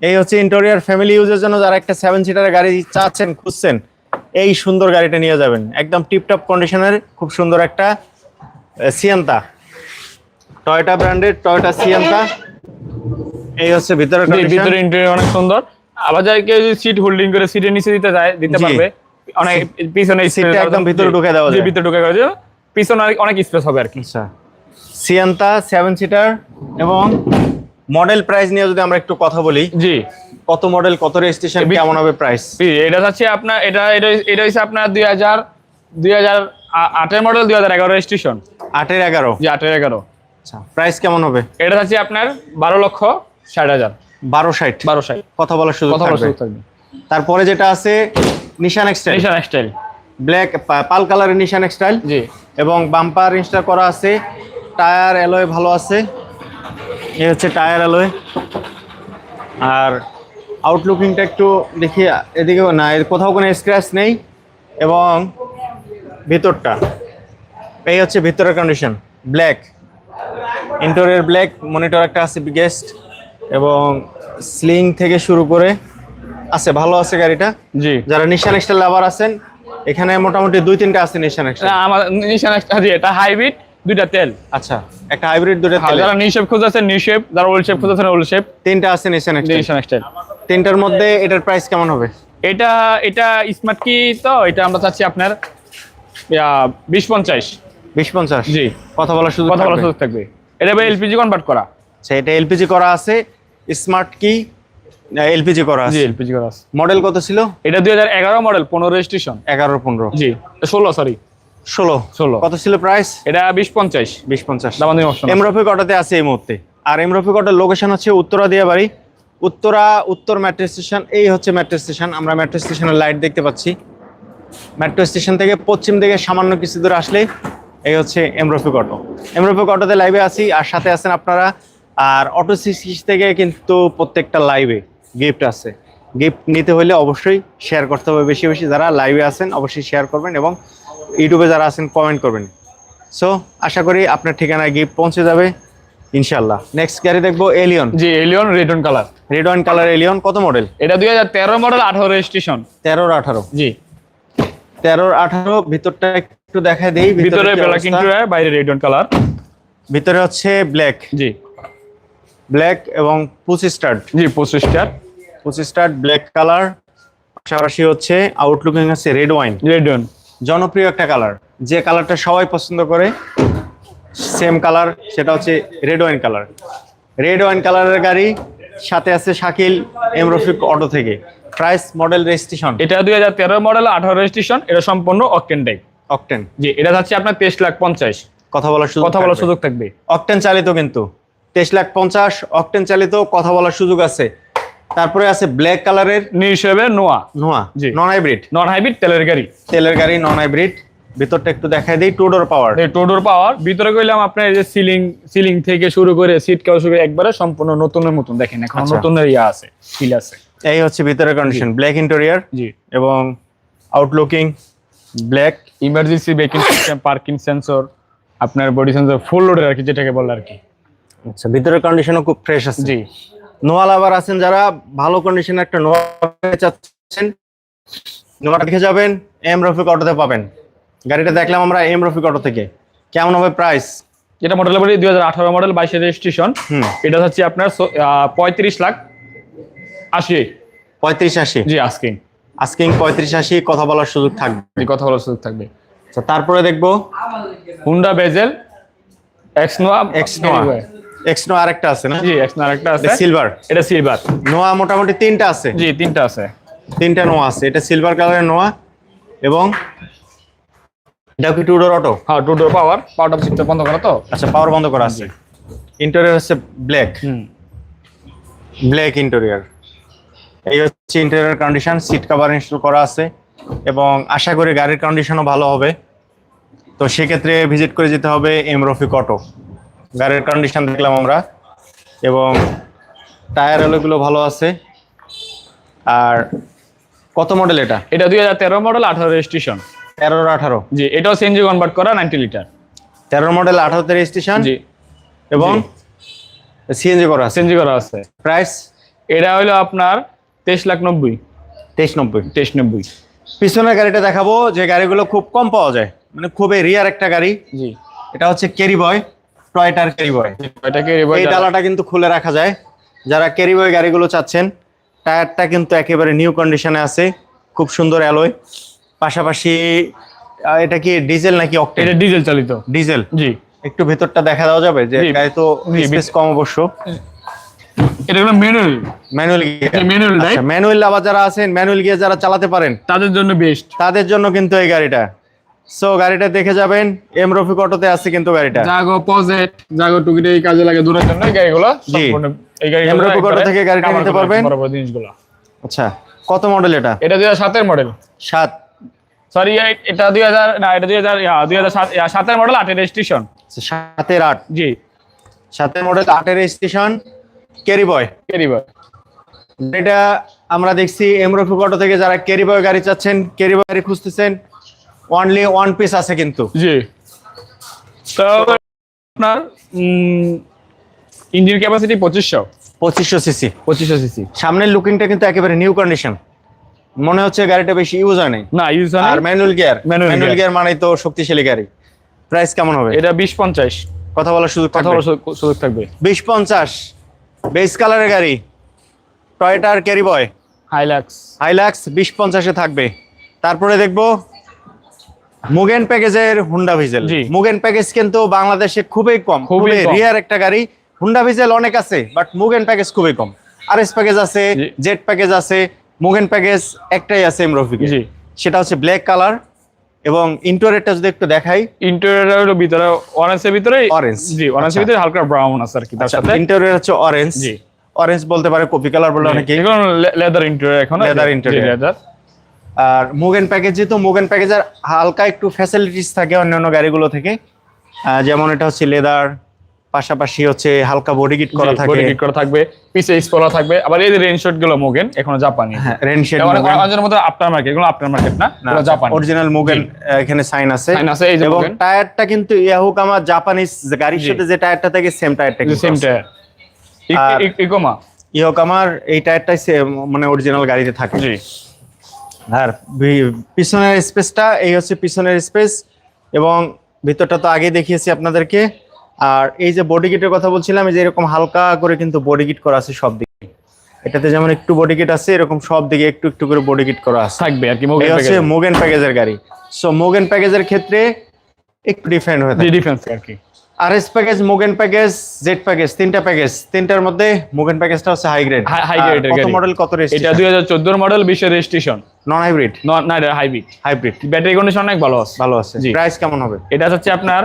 Speaker 1: এই হচ্ছে ইন্টেরিয়ার ফ্যামিলি ইউজের জন্য যারা একটা সেভেন সিটারের গাড়ি চাচ্ছেন খুঁজছেন এই সুন্দর গাড়িটা নিয়ে যাবেন। একদম টিপটপ কন্ডিশনের খুব সুন্দর একটা সিয়ান্তা টয়োটা ব্র্যান্ডের টয়োটা সিয়ান্তা এই হচ্ছে condition।
Speaker 2: ভিতরে ইন্টারিয়র অনেক সুন্দর। আবার যাই কেউ যদি সিট হোল্ডিং করে সিটের নিচে দিতে যায় দিতে পারবে। অনেক পিছনে
Speaker 1: সিটটা একদম ভিতরে ঢুকে দেওয়া যায়।
Speaker 2: ভিতরে ঢুকে যায়। পিছনে অনেক- অনেক স্পেস হবে আর কি।
Speaker 1: আচ্ছা। সিয়ান্তা সেভেন সিটার এবং মডেল প্রাইস নিয়ে যদি আমরা একটু কথা বলি
Speaker 2: জি।
Speaker 1: কত মডেল কত রেজিস্ট্রেশন কেমন হবে প্রাইস
Speaker 2: এটা হচ্ছে আপনার এটা এটা হচ্ছে আপনার দুই হাজার দুই হাজার আটের মডেল দুই হাজার এগারো রেজিস্ট্রেশন
Speaker 1: আটের এগারো।
Speaker 2: জি আটের এগারো।
Speaker 1: আচ্ছা প্রাইস কেমন হবে?
Speaker 2: এটা হচ্ছে আপনার বারো লক্ষ ষাট হাজার।
Speaker 1: বারো ষাট?
Speaker 2: বারো ষাট।
Speaker 1: কথা বলার সুযোগ
Speaker 2: কথা বলার সুযোগ থাকবে।
Speaker 1: তারপরে যেটা আছে নিশান এক্সটাইল
Speaker 2: নিশান স্টাইল
Speaker 1: ব্ল্যাক পাল কালারের নিশান এক্সটাইল
Speaker 2: জি।
Speaker 1: এবং বাম্পার ইনস্টল করা আছে। টায়ার অ্যালয় ভালো আছে। এই হচ্ছে টায়ার অ্যালয় আর আউটলুকিংটা একটু দেখি এদিকে না এর কোথাও কোনো স্ক্র্যাচ নেই। এবং ভিতরটা। এই হচ্ছে ভিতরের condition black interior black monitor একটা আছে বিগেস্ট এবং স্লিং থেকে শুরু করে আছে ভালো আছে গাড়িটা।
Speaker 2: জি।
Speaker 1: যারা নিশান এক্সটাইল লাভার আছেন এখানে মোটামুটি দুই তিনটা আছে নিশান এক্সটাইল
Speaker 2: না, আমার নিশান জি এটা হাইব্রিড দুইটা তেল।
Speaker 1: আচ্ছা একটা হাইব্রিড দুইটা
Speaker 2: আর যারা নিউ শেপ খুঁজেছেন নিউ শেপ যারা ওল্ড শেপ খুঁজেছেন ওল্ড শেপ
Speaker 1: তিনটা আছে নিশান এক্সটাইল
Speaker 2: নিশান স্টাইল
Speaker 1: তিনটার মধ্যে এটার প্রাইস কেমন হবে?
Speaker 2: এটা এটা স্মার্ট কি তো? এটা আমরা চাচ্ছি আপনার বিশ পঞ্চাশ।
Speaker 1: বিশ পঞ্চাশ।
Speaker 2: জি।
Speaker 1: কথা বলার সুযোগ
Speaker 2: কথা বলার
Speaker 1: থাকবে।
Speaker 2: সুযোগ থাকবে। এটা ভাই এলপিজি কনভার্ট করা?
Speaker 1: আচ্ছা এটা এলপিজি করা আছে স্মার্ট কি এলপিজি করা আছে।
Speaker 2: জি এলপিজি করা আছে।
Speaker 1: মডেল কত ছিল?
Speaker 2: এটা দুই হাজার এগারো মডেল পনেরো রেজিস্ট্রেশন
Speaker 1: এগারো পনেরো।
Speaker 2: জি ষোলো সরি
Speaker 1: ষোলো।
Speaker 2: ষোলো।
Speaker 1: কত ছিল প্রাইস
Speaker 2: এটা বিশ পঞ্চাশ।
Speaker 1: বিশ পঞ্চাশ।
Speaker 2: দামানি অপশন
Speaker 1: এমরফিক অটোতে আছে এই মুহূর্তে। আর এমরফিক অটোর লোকেশন হচ্ছে উত্তরা দিয়া বাড়ি। উত্তরা উত্তর মেট্রো স্টেশন এই হচ্ছে মেট্রো স্টেশন আমরা মেট্রো স্টেশনের লাইট দেখতে পাচ্ছি। মেট্রো স্টেশন থেকে পশ্চিম দিকে সামান্য কিছু দূর আসলে এই হচ্ছে এমরফিক অটো এমরফিক অটোতে লাইভে আছি আর সাথে আছেন আপনারা। আর অটো সিসি থেকে কিন্তু প্রত্যেকটা লাইভে গিফট আছে। গিফট নিতে হলে অবশ্যই শেয়ার করতে হবে বেশি বেশি। যারা লাইভে আছেন অবশ্যই শেয়ার করবেন এবং ইউটিউবে যারা আছেন কমেন্ট করবেন। সো আশা করি আপনার ঠিকানায় গিফট পৌঁছে যাবে। ইনশাল্লাহ নেক্সট গাড়ি দেখব এলিয়ন
Speaker 2: জি Allion radon colour
Speaker 1: red wine colour Allion কত মডেল
Speaker 2: এটা দুই হাজার তেরো মডেল আঠারো রেজিস্ট্রেশন
Speaker 1: তেরোর আঠারো।
Speaker 2: জি।
Speaker 1: তেরোর আঠারো ভিতরটা একটু দেখায় দেই
Speaker 2: ভিতরে ব্ল্যাক। ইন্টেরিয়র বাইরে রেডন কালার।
Speaker 1: ভিতরে হচ্ছে ব্ল্যাক।
Speaker 2: জি।
Speaker 1: ব্ল্যাক এবং পুচি স্টার্ট।
Speaker 2: জি পঁচিশটার
Speaker 1: পুচি স্টার্ট ব্ল্যাক কালার। পাশাপাশি হচ্ছে আউটলুকিং আছে রেড ওয়াইন।
Speaker 2: রেডন
Speaker 1: জনপ্রিয় একটা কালার। যে কালারটা সবাই পছন্দ করে সেম কালার সেটা হচ্ছে red wine colour. Red wine কালারের গাড়ি সাথে আছে শাকিল এম রফিক অটো থেকে। প্রাইস মডেল রেজিস্ট্রেশন
Speaker 2: এটা দুই হাজার তেরো মডেল আঠারো রেজিস্ট্রেশন এটা সম্পূর্ণ অকটেন টাইপ
Speaker 1: অকটেন
Speaker 2: জি এটা যাচ্ছে আপনার তেইশ লাখ পঞ্চাশ।
Speaker 1: কথা বলার সুযোগ
Speaker 2: কথা বলার সুযোগ থাকবে।
Speaker 1: অকটেন চালিত কিন্তু। তেইশ লাখ পঞ্চাশ অকটেন চালিত কথা বলার সুযোগ আছে। তারপরে আছে ব্ল্যাক কালারের
Speaker 2: নিউ হিসেবে নোয়া
Speaker 1: নোয়া
Speaker 2: জি।
Speaker 1: নন হাইব্রিড
Speaker 2: নন হাইব্রিড তেলের গাড়ি।
Speaker 1: তেলের গাড়ি নন হাইব্রিড ভিতরটা একটু দেখাই দিই টু ডোর পাওয়ার
Speaker 2: টোডোর পাওয়ার ভিতরে কইলাম আপনার এই যে সিলিং সিলিং থেকে শুরু করে সিট কাউ শুরু একবারে সম্পূর্ণ নতুনের মতন দেখেন এখন
Speaker 1: আচ্ছা।
Speaker 2: নতুনের ইয়া আছে ফিল আছে।
Speaker 1: এই হচ্ছে ভিতরের কন্ডিশন ব্ল্যাক ইন্টেরিয়ার
Speaker 2: জি।
Speaker 1: এবং outlooking black
Speaker 2: emergency braking system parking sensor আপনার বডি সেন্সর ফুল লোডের আর কি যেটাকে বলে আর কি।
Speaker 1: আচ্ছা ভিতরের কন্ডিশনও খুব ফ্রেশ আছে।
Speaker 2: জি।
Speaker 1: নোয়া লাভার আছেন যারা ভালো কন্ডিশনে একটা নোয়া চাচ্ছেন নোয়া দেখে যাবেন এম রফিক অটোতে পাবেন। গাড়িটা দেখলাম আমরা এম রফিক অটো থেকে। কেমন হবে প্রাইস
Speaker 2: যেটা মডেল বলি দুই হাজার আঠারো মডেল বাইশের রেজিস্ট্রেশন এটা হচ্ছে আপনার পঁয়ত্রিশ লাখ আশি।
Speaker 1: পঁয়ত্রিশ আশি।
Speaker 2: জি আস্কিং
Speaker 1: আজকিং পঁয়ত্রিশ আশি কথা বলার সুযোগ থাকবে।
Speaker 2: কথা বলার সুযোগ থাকবে।
Speaker 1: আচ্ছা, তারপরে দেখব।
Speaker 2: Honda Vezel X Noah
Speaker 1: X Noah আরেকটা আছে না?
Speaker 2: জি এক্স নোয়া একটা আছে।
Speaker 1: সিলভার
Speaker 2: এটা সিলভার
Speaker 1: নোয়া মোটামুটি তিনটা আছে।
Speaker 2: জি তিনটা আছে।
Speaker 1: তিনটা নোয়া আছে। এটা সিলভার কালারের নোয়া এবং কি টুডোর অটো
Speaker 2: হ্যাঁ টু ডোর পাওয়ার পাওয়ারটা বন্ধ করা তো?
Speaker 1: আচ্ছা পাওয়ার বন্ধ করা আছে। ইন্টেরিয়র হচ্ছে ব্ল্যাক
Speaker 2: হুম।
Speaker 1: ব্ল্যাক ইন্টেরিয়র এই হচ্ছে interior condition seat cover install করা আছে এবং আশা করি গাড়ির কন্ডিশনও ভালো হবে। তো সেক্ষেত্রে ভিজিট করে যেতে হবে এম রফিক অটো গাড়ির কন্ডিশন দেখলাম আমরা এবং টায়ার এলোগুলো ভালো আছে। আর কত মডেল এটা?
Speaker 2: এটা দুই হাজার তেরো মডেল আঠারো রেজিস্ট্রেশন
Speaker 1: তেরো আঠারো?
Speaker 2: জি এটাও সিএনজি কনভার্ট করা নাইনটি লিটার
Speaker 1: তেরো মডেল আঠারোতে রেজিস্ট্রেশন
Speaker 2: জি।
Speaker 1: এবং সিএনজি করা
Speaker 2: সিএনজি করা আছে।
Speaker 1: প্রাইস
Speaker 2: এটা হলো আপনার তেইশ লাখ নব্বই।
Speaker 1: তেইশ নব্বই।
Speaker 2: তেইশ নব্বই।
Speaker 1: পিছনের গাড়িটা দেখাবো যে গাড়িগুলো খুব কম পাওয়া যায়। মানে খুবই রিয়ার একটা গাড়ি।
Speaker 2: জি।
Speaker 1: এটা হচ্ছে ক্যারি বয় টয়টার ক্যারি বয়
Speaker 2: এটাকে
Speaker 1: এই ডালাটা কিন্তু খুলে রাখা যায়। যারা ক্যারি বয় গাড়িগুলো চাচ্ছেন টায়ারটা কিন্তু একেবারে নিউ কন্ডিশনে আছে। খুব সুন্দর অ্যালয় পাশাপাশি এটা কি ডিজেল নাকি অকটেন
Speaker 2: এটা ডিজেল চালিত।
Speaker 1: ডিজেল
Speaker 2: জি।
Speaker 1: একটু ভেতরটা দেখা দেওয়া যাবে যে। গাড়ি তো স্পেস কম অবশ্য।
Speaker 2: এটা হলো manual
Speaker 1: manual
Speaker 2: manual right
Speaker 1: manual আবার যারা আছেন ম্যানুয়াল গিয়ে যারা চালাতে পারেন
Speaker 2: তাদের জন্য বেস্ট
Speaker 1: তাদের জন্য কিন্তু এই গাড়িটা। সো গাড়িটা দেখে যাবেন এম রফিক অটোতে আছে কিন্তু গাড়িটা।
Speaker 2: জাগো পজেট জাগো টুকিটে এই কাজে লাগে দূরের জন্য। এই গাড়িগুলো। সম্পূর্ণ এই গাড়িগুলো
Speaker 1: এমরা পুকুর
Speaker 2: একবারে
Speaker 1: থেকে গাড়িটা নিতে পারবেন।
Speaker 2: বড় বড় জিনিসগুলো।
Speaker 1: আচ্ছা কত মডেল এটা?
Speaker 2: এটা দুই হাজার সাতের মডেল
Speaker 1: সাত।
Speaker 2: সরি এটা দুই হাজার না এটা দুই হাজার দুই হাজার সাত ইয়া, সাতের মডেল আটের রেজিস্ট্রেশন
Speaker 1: সাতের আট।
Speaker 2: জি।
Speaker 1: সাতের মডেল আটের station carry boy
Speaker 2: carry boy
Speaker 1: এটা আমরা দেখছি এম রফিক অটো থেকে যারা ক্যারি বয় গাড়ি চাচ্ছেন ক্যারি বয় গাড়ি খুঁজতেছেন অনলি ওয়ান পিস আছে কিন্তু।
Speaker 2: জি। তো আপনার ইঞ্জিন ক্যাপাসিটি পঁচিশশো।
Speaker 1: পঁচিশশো সিসি
Speaker 2: পঁচিশশো সিসি
Speaker 1: সামনের লুকিংটা কিন্তু একেবারে নিউ কন্ডিশন মনে হচ্ছে গাড়িটা বেশি ইউজ হয় নাই।
Speaker 2: না ইউজ হয়
Speaker 1: আর ম্যানুয়াল গিয়ার ম্যানুয়াল গিয়ার মানেই তো শক্তিশালী গাড়ি। প্রাইস কেমন হবে?
Speaker 2: এটা বিশ পঞ্চাশ।
Speaker 1: কথা বলার সুযোগ
Speaker 2: কথা বলার সুযোগ থাকবে।
Speaker 1: বিশ পঞ্চাশ। বেস কালারের গাড়ি। টয়টার ক্যারি বয়।
Speaker 2: হাইলাক্স।
Speaker 1: হাইলাক্স বিশ পঞ্চাশে থাকবে। তারপরে দেখব মুগেন প্যাকেজের হুন্ডা ভিজেল। মুগেন প্যাকেজ কিন্তু বাংলাদেশে খুবই কম।
Speaker 2: খুবই
Speaker 1: রিয়ার একটা গাড়ি। হুন্ডা ভিজেল অনেক আছে বাট মুগেন প্যাকেজ খুবই কম। আর এস প্যাকেজ আছে জেট প্যাকেজ আছে মুগেন প্যাকেজ একটাই আছে এমরফিকে
Speaker 2: জি।
Speaker 1: সেটা হচ্ছে ব্ল্যাক কালার এবং ইন্টোরিয়রটা যদি একটু দেখাই।
Speaker 2: ইন্টেরিয়র হলো ভিতরে অরেঞ্জের ভিতরে
Speaker 1: অরেঞ্জ
Speaker 2: জি অরেঞ্জ
Speaker 1: এর
Speaker 2: ভিতরে হালকা ব্রাউন আছে আর কি তার সাথে।
Speaker 1: ইন্টেরিয়র হচ্ছে অরেঞ্জ
Speaker 2: জি।
Speaker 1: অরেঞ্জ বলতে পারে কপি কালার বলে অনেকে
Speaker 2: এখন লেদার ইন্টেরিয়র এখন
Speaker 1: লেদার ইন্টেরিয়র
Speaker 2: লেদার
Speaker 1: আর মুগেন প্যাকেজ যেহেতু মুগেন প্যাকেজের হালকা একটু ফ্যাসিলিটিস থাকে অন্যান্য গাড়িগুলো থেকে যেমন এটা হচ্ছে লেদার পাশাপাশি হচ্ছে হালকা বডি কিট করা থাকে।
Speaker 2: বডি কিট করা থাকবে পিছে স্পলার থাকবে। আবার এই যে রেন শর্টগুলো মোগেন এখনও জাপানি
Speaker 1: হ্যাঁ রেন শেড
Speaker 2: অনেকের মধ্যে আফটার মার্কেট এগুলো আফটার মার্কেট না এগুলো জাপানি
Speaker 1: অরিজিনাল মুগেন এখানে সাইন আছে।
Speaker 2: Sign আছে, এই যে
Speaker 1: এবং। টায়ারটা কিন্তু ইয়াহুকামা জাপানিজ গাড়ির সাথে যে টায়ারটা থাকে সেম টায়ারটা কিন্তু
Speaker 2: সেম টায়ার ইকোমা
Speaker 1: ইয়োকামার এই টায়ারটাই মানে অরিজিনাল গাড়িতে থাকে।
Speaker 2: জি।
Speaker 1: আর পিছনের স্পেসটা এই হচ্ছে পিছনের স্পেস এবং ভিতরটা তো আগে দেখিয়েছি আপনাদেরকে। আর এই যে বডি কিটের কথা বলছিলাম এই যে এরকম হালকা করে কিন্তু বডি কিট করা আছে সব দিকে। এটাতে যেমন একটু বডি কিট আছে এরকম সব দিকে একটু একটু করে বডি কিট করা আছে।
Speaker 2: থাকবে আর কি মোগেন
Speaker 1: হচ্ছে মোগেন প্যাকেজের গাড়ি। সো মোগেন প্যাকেজের ক্ষেত্রে একটু ডিফারেন্ট হয়ে থাকে।
Speaker 2: ডিফারেন্স আর কি।
Speaker 1: R S package Mugen package Z package তিনটা প্যাকেজ তিনটার মধ্যে মোগেন প্যাকেজটা হচ্ছে হাই গ্রেড
Speaker 2: grade এর
Speaker 1: কত
Speaker 2: গাড়ি।
Speaker 1: মডেল কত
Speaker 2: এটা দুই হাজার চোদ্দোর মডেল বিশের রেজিস্ট্রেশন
Speaker 1: নন হাইব্রিড
Speaker 2: নন না হাইব্রিড
Speaker 1: হাইব্রিড
Speaker 2: ব্যাটারি কন্ডিশন অনেক ভালো আছে।
Speaker 1: ভালো আছে। প্রাইস কেমন হবে?
Speaker 2: এটা হচ্ছে আপনার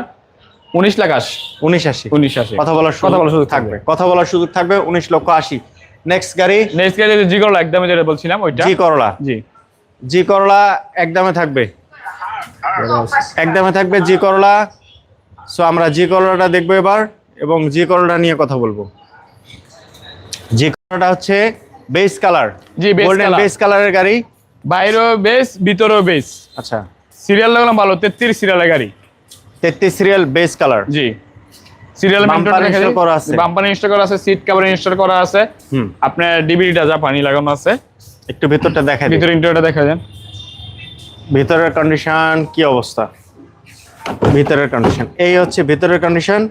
Speaker 2: উনিশ লাখ আশি।
Speaker 1: উনিশ আশি।
Speaker 2: উনিশ আশি।
Speaker 1: কথা বলার
Speaker 2: কথা বলার সুযোগ
Speaker 1: থাকবে। কথা বলার সুযোগ থাকবে উনিশ লক্ষ আশি। নেক্সট গাড়ি?
Speaker 2: নেক্সট গাড়ি জি করল একদমই যেটা বলছিলাম ওইটা।
Speaker 1: জি করলা
Speaker 2: জি।
Speaker 1: জি করলা একদমে থাকবে। একদমে থাকবে জি করলা সো আমরা জি করলাটা দেখব এবার এবং জি করলাটা নিয়ে কথা বলব। জি করলাটা হচ্ছে বেস কালার
Speaker 2: জি,
Speaker 1: গোল্ডেন বেস কালারের গাড়ি।
Speaker 2: বাইরেও বেস ভিতরেও বেস
Speaker 1: আচ্ছা।
Speaker 2: সিরিয়াল লাগলাম ভালো তেত্রিশ সিরিয়ালের গাড়ি।
Speaker 1: তেত্রিশ সিরিয়াল বেস কালার
Speaker 2: জি। সিরিয়াল
Speaker 1: করা আছে।
Speaker 2: বাম্পার ইনস্টল করা আছে সিট কভার ইনস্টল করা আছে। আপনার ডিবিডিটা জাপানি লাগানো আছে।
Speaker 1: একটু ভিতরটা দেখা দিই।
Speaker 2: ভিতরে ইন্টারটা দেখা যান
Speaker 1: ভিতরের কন্ডিশন কি অবস্থা? ভিতরের কন্ডিশন এই হচ্ছে ভিতরের কন্ডিশন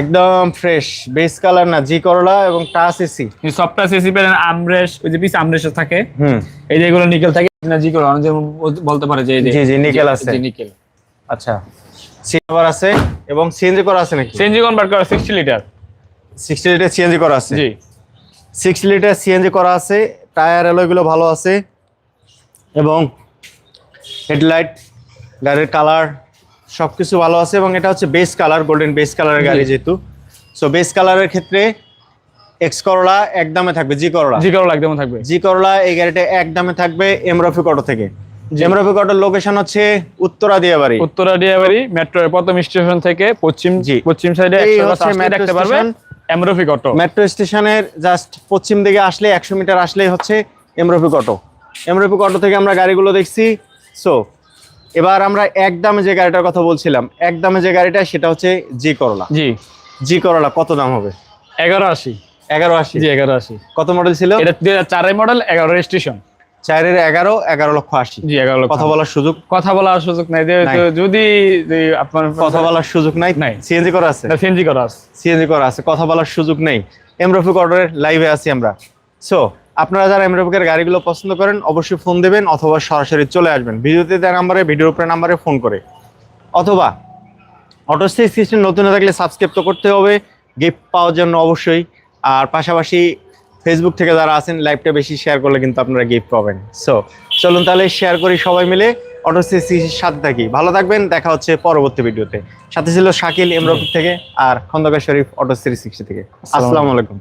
Speaker 1: একদম ফ্রেশ বেস কালার না জি করলা এবং টাচ এসি
Speaker 2: সফটওয়্যার সিসি পেলেন আমরেশ ওই যে পিস আমরেশ থাকে।
Speaker 1: হুম।
Speaker 2: এই যে এগুলো নিকেল থাকে না জি করে অনেক যেমন বলতে পারে যে যে
Speaker 1: জি, জি, নিকেল আছে।
Speaker 2: জি নিকেল।
Speaker 1: আচ্ছা। সিলভার আছে এবং সিএনজি করা আছে নাকি?
Speaker 2: সিএনজি কনভার্ট করা 60 লিটার
Speaker 1: সিক্সটি লিটার সিএনজি করা আছে।
Speaker 2: জি।
Speaker 1: সিক্স লিটার সিএনজি করা আছে টায়ার অ্যালয়গুলো ভালো আছে এবং হেডলাইট গাড়ির কালার সব কিছু ভালো আছে এবং এটা হচ্ছে বেস কালার গোল্ডেন বেস কালারের গাড়ি যেহেতু। সো বেস কালারের ক্ষেত্রে এক্স করলা এক দামে থাকবে জি করলা
Speaker 2: জি করো লাগবে থাকবে।
Speaker 1: জি করলা এই গাড়িটা এক দামে থাকবে এমরফি অটো থেকে। এমরফি অটোর লোকেশন হচ্ছে উত্তরা দিয়াবাড়ি
Speaker 2: উত্তরা ডিয়াবাড়ি মেট্রোর প্রথম স্টেশন থেকে পশ্চিম
Speaker 1: জি।
Speaker 2: পশ্চিম সাইডে
Speaker 1: এই
Speaker 2: 100
Speaker 1: হচ্ছে
Speaker 2: আসলে
Speaker 1: metro
Speaker 2: দেখতে পারবেন। এমরফিক অটো
Speaker 1: মেট্রো স্টেশনের জাস্ট পশ্চিম দিকে আসলে একশো মিটার আসলেই হচ্ছে এমরফিক অটো এমরফিক অটো থেকে আমরা গাড়িগুলো দেখছি। সো এবার আমরা এক দামে যে গাড়িটার কথা বলছিলাম এক দামে যে গাড়িটা সেটা হচ্ছে জি করলা।
Speaker 2: জি।
Speaker 1: জি করলা কত দাম হবে?
Speaker 2: এগারো আশি।
Speaker 1: এগারো আশি।
Speaker 2: জি এগারো আশি।
Speaker 1: কত মডেল ছিল?
Speaker 2: এটা চারের মডেল এগারো রেজিস্ট্রেশন
Speaker 1: চারের এগারো এগারো লক্ষ আশি।
Speaker 2: জি এগারো লক্ষ
Speaker 1: কথা বলার সুযোগ?
Speaker 2: কথা বলার সুযোগ নাই। যদি আপনার
Speaker 1: কথা বলার সুযোগ নাই?
Speaker 2: নাই।
Speaker 1: সিএনজি করা আছে?
Speaker 2: সিএনজি করা আছে।
Speaker 1: সিএনজি করা আছে। কথা বলার সুযোগ নেই। এমরফিক অর্ডারের লাইভে আছি আমরা। সো আপনারা যারা এমরফিকের গাড়িগুলো পছন্দ করেন অবশ্যই ফোন দেবেন অথবা সরাসরি চলে আসবেন। ভিডিওতে দেওয়া নাম্বারে ভিডিওর উপরে নাম্বারে ফোন করে। অথবা অটোস্টেজ সিস্টেম নতুন হয়ে থাকলে সাবস্ক্রাইব তো করতে হবে। গিফট পাওয়ার জন্য অবশ্যই। আর পাশাপাশি ফেসবুক থেকে যারা আছেন লাইভটা বেশি শেয়ার করলে কিন্তু আপনারা গিফট পাবেন। সো চলুন তাহলে শেয়ার করি সবাই মিলে। অটো সিসির সাথে থাকি। ভালো থাকবেন দেখা হচ্ছে পরবর্তী ভিডিওতে সাথে ছিল শাকিল এমরফিক থেকে আর খন্দকার শরীফ অটো সিক্সটি থেকে। আসসালামু আলাইকুম।